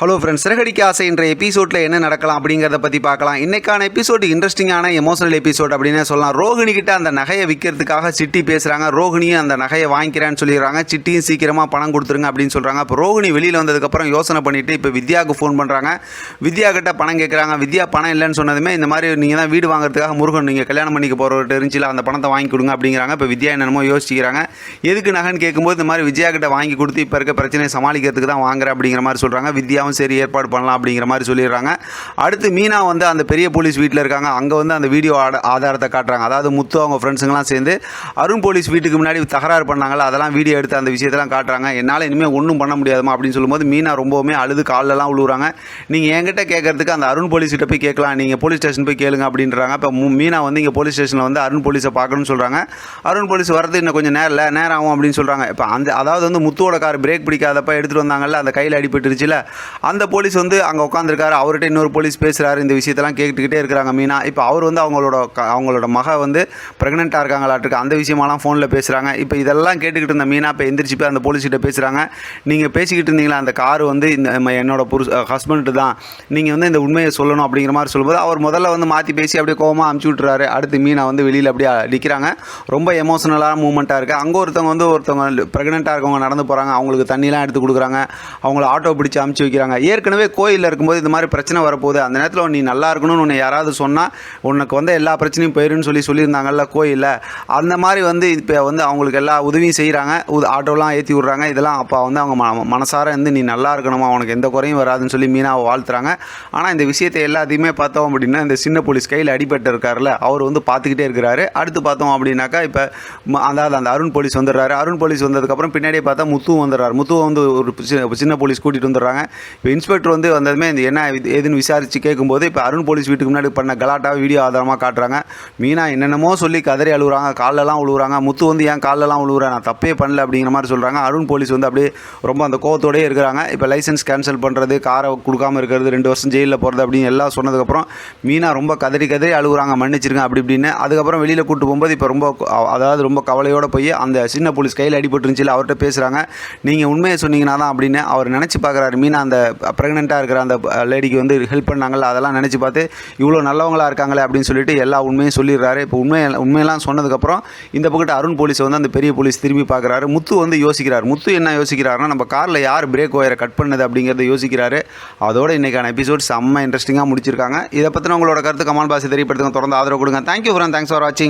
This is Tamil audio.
ஹலோ ஃப்ரெண்ட்ஸ் சிறகடிக்க ஆசை என்ற எபிசோடில் என்ன நடக்கலாம் அப்படிங்கிறத பற்றி பார்க்கலாம். இன்றைக்கான எபிசோடு இன்ட்ரெஸ்டிங்கான எமோஷனல் எபிசோட் அப்படின்னு சொல்லலாம். ரோஹிணி கிட்ட அந்த நகையை விற்கிறதுக்காக சிட்டி பேசுகிறாங்க ரோகிணியும் அந்த நகையை வாங்கிக்கிறேன்னு சொல்லிடுறாங்க. சிட்டியும் சீக்கிரமாக பணம் கொடுத்துருங்க அப்படின்னு சொல்கிறாங்க அப்போ ரோகிணி வெளியில் வந்ததுக்கப்புறம் யோசனை பண்ணிவிட்டு இப்போ வித்யாவுக்கு ஃபோன் பண்ணுறாங்க வித்யா கிட்ட பணம் கேட்குறாங்க வித்யா பணம் இல்லைன்னு சொன்னதுமே இந்த மாதிரி நீங்கள் தான் வீடு வாங்குறதுக்காக முருகன் நீங்கள் கல்யாணம் பண்ணிக்க போகிறவர்கிட்ட இருந்துச்சுல அந்த பணத்தை வாங்கி கொடுங்க அப்படிங்கிறாங்க. இப்போ வித்யா என்னென்னமோ யோசிக்கிறாங்க எதுக்கு நகைன்னு கேட்கும்போது இந்த மாதிரி விஜயா கிட்ட வாங்கி கொடுத்து இப்போ இருக்க பிரச்சனையை சமாளிக்கிறதுக்கு தான் வாங்குறேன் அப்படிங்கிற மாதிரி சொல்கிறாங்க வித்யாவும் சரி ஏற்பாடு பண்ணலாம் அப்படிங்கிற மாதிரி சொல்லிடுறாங்க. அடுத்து மீனா வந்து அந்த பெரிய போலீஸ் வீட்டில் இருக்காங்க. அங்கே வந்து அந்த வீடியோ ஆட- ஆதாரத்தை காட்டுறாங்க. அதாவது முத்து அவங்க ஃப்ரெண்ட்ஸுங்கெல்லாம் சேர்ந்து அருண் போலீஸ் வீட்டுக்கு முன்னாடி தகராறு பண்ணாங்கல்ல அதெல்லாம் வீடியோ எடுத்து அந்த விஷயத்தெல்லாம் காட்டுறாங்க. என்னால் இனிமேல் ஒன்றும் பண்ண முடியாதுமா அப்படின்னு சொல்லும்போது மீனா ரொம்பவுமே அழுது கால்லெல்லாம் உழுவுறாங்க. நீங்கள் என்கிட்ட கேட்கறதுக்கு அந்த அருண் போலீஸ் கிட்ட போய் கேட்கலாம். நீங்கள் போலீஸ் ஸ்டேஷன் போய் கேளுங்க அப்படின்றாங்க. இப்போ மு- மீனா வந்து இங்கே போலீஸ் ஸ்டேஷனில் வந்து அருண் போலீஸை பார்க்கணும்னு சொல்கிறாங்க அருண் போலீஸ் வரது இன்னும் கொஞ்சம் நேரம் இல்லை நேரம் ஆகும் அப்படின்னு சொல்கிறாங்க இப்போ அந்த அதாவது வந்து முத்துவோட கார் பிரேக் பிடிக்காதப்ப எடுத்துகிட்டு வந்தாங்கல்ல அந்த கையில் அடிபட்டுருச்சுல அந்த போலீஸ் வந்து அங்கே உட்காந்துருக்காரு அவர்கிட்ட இன்னொரு போலீஸ் பேசுகிறாரு இந்த விஷயத்தெல்லாம் கேட்டுக்கிட்டே இருக்கிறாங்க மீனா. இப்போ அவர் வந்து அவங்களோட க- அவங்களோட மக வந்து ப்ரெக்னெண்ட்டாக இருக்காங்களாட்டுருக்கு அந்த விஷயமெல்லாம் ஃபோனில் பேசுகிறாங்க இப்போ இதெல்லாம் கேட்டுக்கிட்டு இருந்த மீனா இப்போ எந்திரிச்சு போய் அந்த போலீஸ்கிட்ட பேசுகிறாங்க நீங்கள் பேசிக்கிட்டு இருந்தீங்களா? அந்த கார் வந்து இந்த என்னோட புரு ஹஸ்பண்ட் தான். நீங்கள் வந்து இந்த உண்மையை சொல்லணும் அப்படிங்கிற மாதிரி சொல்லும்போது அவர் முதல்ல வந்து மாற்றி பேசி அப்படியே கோவமாக அமுச்சு விட்டுறாரு. அடுத்து மீனா வந்து வெளியில் அப்படியே நிற்கிறாங்க ரொம்ப எமோஷனலான மூமெண்ட்டாக இருக்குது அங்கே ஒருத்தவங்க வந்து ஒருத்தவங்க ப்ரெக்னெண்ட்டாக இருக்கவங்க நடந்து போகிறாங்க அவங்களுக்கு தண்ணியெலாம் எடுத்து கொடுக்குறாங்க. அவங்கள ஆட்டோ பிடிச்சி அமுச்சு வைக்கிறாங்க. ஏற்கனவே கோயிலில் இருக்கும்போது இந்த மாதிரி பிரச்சனை வரப்போகுது. அந்த நேரத்தில் நீ நல்லா இருக்கணும்னு உன்னை யாராவது சொன்னால் உனக்கு வந்து எல்லா பிரச்சனையும் போயிருன்னு சொல்லி சொல்லியிருந்தாங்கல்ல கோயிலில். அந்த மாதிரி வந்து இப்போ வந்து அவங்களுக்கு எல்லா உதவியும் செய்கிறாங்க ஆட்டோலாம் ஏற்றி விட்றாங்க. இதெல்லாம் அப்போ வந்து அவங்க ம மனசார வந்து நீ நல்லா இருக்கணுமா? உனக்கு எந்த குறையும் வராதுன்னு சொல்லி மீனாவை வாழ்த்துறாங்க. ஆனால் இந்த விஷயத்தை எல்லாத்தையுமே பார்த்தோம் அப்படின்னா இந்த சின்ன போலீஸ் கையில் அடிபட்டு இருக்காருல்ல அவர் வந்து பார்த்துக்கிட்டே இருக்கிறாரு. அடுத்து பார்த்தோம் அப்படின்னாக்கா இப்போ அதாவது அந்த அருண் போலீஸ் வந்துடுறாரு. அருண் போலீஸ் வந்ததுக்கப்புறம் பின்னாடியே பார்த்தா முத்துவும் வந்துடுறாரு. முத்துவை வந்து ஒரு சின்ன போலீஸ் கூட்டிகிட்டு வந்துடுறாங்க. இப்போ இன்ஸ்பெக்டர் வந்து வந்ததுமே இந்த என்ன எதுன்னு விசாரித்து கேட்கும்போது இப்போ அருண் போலீஸ் வீட்டுக்கு முன்னாடி பண்ண கலாட்டாக வீடியோ ஆதாரமாக காட்டுறாங்க. மீனா என்னென்னமோ சொல்லி கதறி அழுகுறாங்க கால்லெல்லாம் உழுவுறாங்க முத்து வந்து ஏன் கால்லெல்லாம் உழுவுறேன் நான் தப்பே பண்ணல அப்படிங்கிற மாதிரி சொல்கிறாங்க அருண் போலீஸ் வந்து அப்படியே ரொம்ப அந்த கோவத்தோடயே இருக்கிறாங்க. இப்போ லைசன்ஸ் கேன்சல் பண்ணுறது காரை கொடுக்காம இருக்கிறது ரெண்டு வருஷம் ஜெயிலில் போகிறது அப்படின்னு எல்லாம் சொன்னதுக்கப்புறம் மீனா ரொம்ப கதறி கதறி அழுகுறாங்க மன்னிச்சிருங்க அப்படி இப்படின்னு. அதுக்கப்புறம் வெளியில் கூட்டு போகும்போது இப்போ ரொம்ப அதாவது ரொம்ப கவலையோடு போய் அந்த சின்ன போலீஸ் கையில் அடிபட்டுருந்துச்சு அவர்கிட்ட பேசுகிறாங்க நீங்கள் உண்மையை சொன்னீங்கன்னா தான் அப்படின்னு அவர் நினச்சி பார்க்குறாரு மீனா அந்த ப்ரெக்னெண்ட்டாக இருக்கிற அந்த லேடிக்கு வந்து ஹெல்ப் பண்ணாங்கள அதெல்லாம் நினச்சி பார்த்து இவ்வளோ நல்லவங்களா இருக்காங்களே அப்படின்னு சொல்லிட்டு எல்லா உண்மையும் சொல்லிடுறாரு. இப்போ உண்மை உண்மையெல்லாம் சொன்னதுக்கப்புறம் இந்த பக்கத்து அருண் போலீஸ் வந்து அந்த பெரிய போலீஸ் திரும்பி பார்க்குறாரு. முத்து வந்து யோசிக்கிறார். முத்து என்ன யோசிக்கிறாருன்னா நம்ம காரில் யார் பிரேக் ஒயரை கட் பண்ணது அப்படிங்கிறத யோசிக்கிறாரு. அதோட இன்றைக்கான எபிசோட் செம்ம இன்ட்ரெஸ்டிங்காக முடிச்சிருக்காங்க. இதை பற்றின உங்களோட கருத்து கமல் பாசி தெரியப்படுத்துங்க. தொடர்ந்து ஆதரவு கொடுங்க. தேங்க்யூ ஃப்ரெண்ட் தேங்க்ஸ் ஃபார் வாட்சிங்